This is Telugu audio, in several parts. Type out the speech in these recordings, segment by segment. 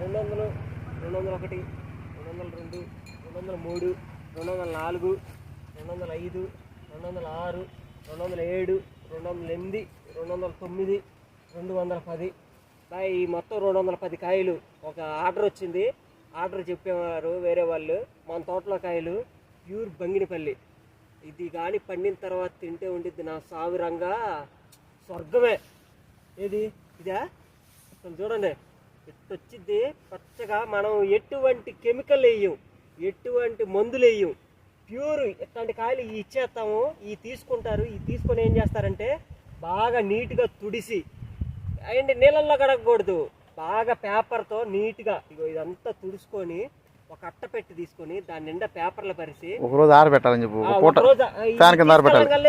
రెండు వందలు రెండు వందల ఒకటి రెండు వందల రెండు రెండు వందల మూడు రెండు వందల నాలుగు రెండు వందల ఐదు రెండు వందల ఆరు రెండు వందల ఏడు రెండు వందల ఎనిమిది రెండు వందల తొమ్మిది రెండు వందల పది ఈ మొత్తం రెండు వందల పది కాయలు. ఒక ఆర్డర్ వచ్చింది. ఆర్డర్ చెప్పేవారు వేరే వాళ్ళు. మన తోటలో కాయలు ప్యూర్ బంగినపల్లి. ఇది కానీ పండిన తర్వాత తింటే ఉండిద్ది నా సావిరంగా. స్వర్గమే. ఏది? ఇదా? అసలు చూడండి. ఇట్ట వచ్చింది పచ్చగా మనం ఎటువంటి కెమికల్ వేయం ఎటువంటి మందులు వేయం ప్యూర్ ఇట్లాంటి కాయలు ఇవి ఇచ్చేస్తాము ఇవి తీసుకుంటారు ఇవి తీసుకొని ఏం చేస్తారంటే బాగా నీట్గా తుడిసి అండ్ నీళ్ళల్లో కడగకూడదు బాగా పేపర్తో నీట్గా ఇగో ఇదంతా తుడుచుకొని ఒక అట్ట పెట్టి తీసుకొని దాని నిండా పేపర్లు పరిచి ఒక రోజు ఆరబెట్టాలని చెప్పు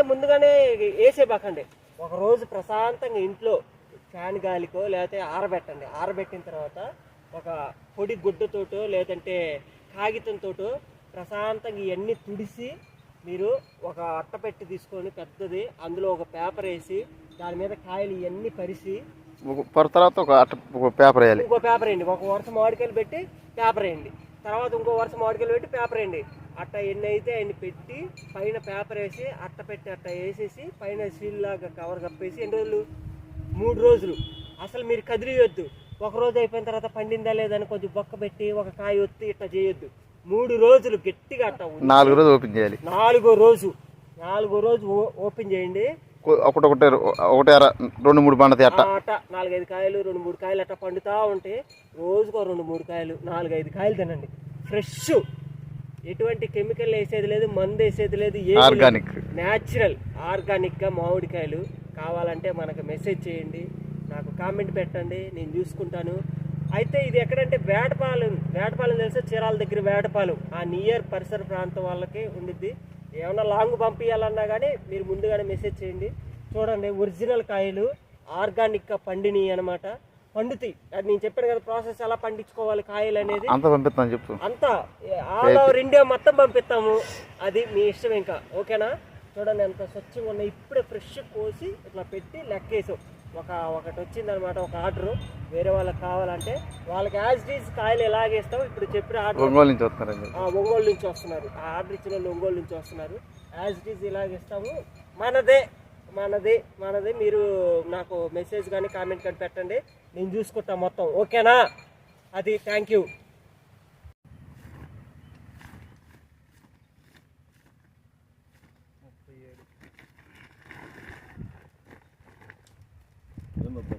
ముందుగానే వేసేబాకండి. ఒక రోజు ప్రశాంతంగా ఇంట్లో ఫ్యాన్ గాలికో లేకపోతే ఆరబెట్టండి. ఆరబెట్టిన తర్వాత ఒక పొడి గుడ్డతోటో లేదంటే కాగితంతోటో ప్రశాంతంగా ఇవన్నీ తుడిసి మీరు ఒక అట్ట పెట్టి తీసుకొని పెద్దది అందులో ఒక పేపర్ వేసి దాని మీద కాయలు ఇవన్నీ పరిసి తర్వాత ఒక అట్ట ఒక పేపర్ వేయాలి. ఇంకో పేపర్ వేయండి. ఒక వరుస మామిడికాయలు పెట్టి పేపర్ వేయండి. తర్వాత ఇంకో వరుస మామిడికాయలు పెట్టి పేపర్ వేయండి. అట్ట ఎన్ని అయితే అన్ని పెట్టి పైన పేపర్ వేసి అట్ట పెట్టి అట్ట వేసేసి పైన సీల్ లాగా కవర్ కప్పేసి ఎన్ని రోజులు మూడు రోజులు. అసలు మీరు కదిలియొద్దు. ఒక రోజు అయిపోయిన తర్వాత పండిందా లేదని కొంచెం బొక్క పెట్టి ఒక కాయ ఒత్తి ఇట్లా చేయొద్దు. మూడు రోజులు గట్టిగా అట్ట నాలుగు రోజులు ఓపెన్ చేయాలి. నాలుగో రోజు. నాలుగో రోజు ఓపెన్ చేయండి. కొ- ఒకటి రెండు మూడు పండుతాయి అట్ట. అట్ట. నాలుగైదు కాయలు రెండు మూడు కాయలు అట్ట పండుతా ఉంటే రోజుకో రెండు మూడు కాయలు నాలుగైదు కాయలు తినండి. ఫ్రెష్. ఎటువంటి కెమికల్ వేసేది లేదు మందు వేసేది లేదు. ఆర్గానిక్ న్యాచురల్ ఆర్గానిక్గా మామిడికాయలు కావాలంటే మనకు మెసేజ్ చేయండి నాకు కామెంట్ పెట్టండి నేను చూసుకుంటాను. అయితే ఇది ఎక్కడంటే వేటపాలెం వేటపాలెం తెలిసే? చీరాల దగ్గర వేటపాలెం. ఆ నియర్ పరిసర ప్రాంతం వాళ్ళకి ఉండిద్ది. ఏమన్నా లాంగ్ పంపించాలన్నా కానీ మీరు ముందుగానే మెసేజ్ చేయండి. చూడండి ఒరిజినల్ కాయలు ఆర్గానిక్గా పండినవి అనమాట పండుతాయి. అది నేను చెప్పాను కదా ప్రాసెస్ ఎలా పండించుకోవాలి కాయలు అనేది. అంత పంపిస్తాను చెప్పు. అంతా ఆల్ ఓవర్ ఇండియా మొత్తం పంపిస్తాము. అది మీ ఇష్టం ఇంకా. ఓకేనా? చూడండి ఎంత స్వచ్ఛంగా ఉన్నాయి. ఇప్పుడే ఫ్రెష్ కోసి ఇట్లా పెట్టి లెక్కేసాం. ఒక ఒకటి వచ్చిందనమాట ఒక ఆర్డర్ వేరే వాళ్ళకి కావాలంటే వాళ్ళకి యాజ్ డీస్ కాయలు ఎలాగేస్తాం ఇప్పుడు చెప్పిన ఆర్డర్ ఒంగోలు నుంచి ఆ, ఒంగోలు నుంచి వస్తున్నారు. ఆ ఆర్డర్ ఇచ్చిన వాళ్ళు ఒంగోలు నుంచి వస్తున్నారు. యాజ్ ఇట్ ఈజ్ ఇలాగిస్తాము మనదే మనది మనది. మీరు నాకు మెసేజ్ కానీ కామెంట్ కానీ పెట్టండి. నేను చూసుకుంటా మొత్తం. ఓకేనా అది థ్యాంక్ యూ available.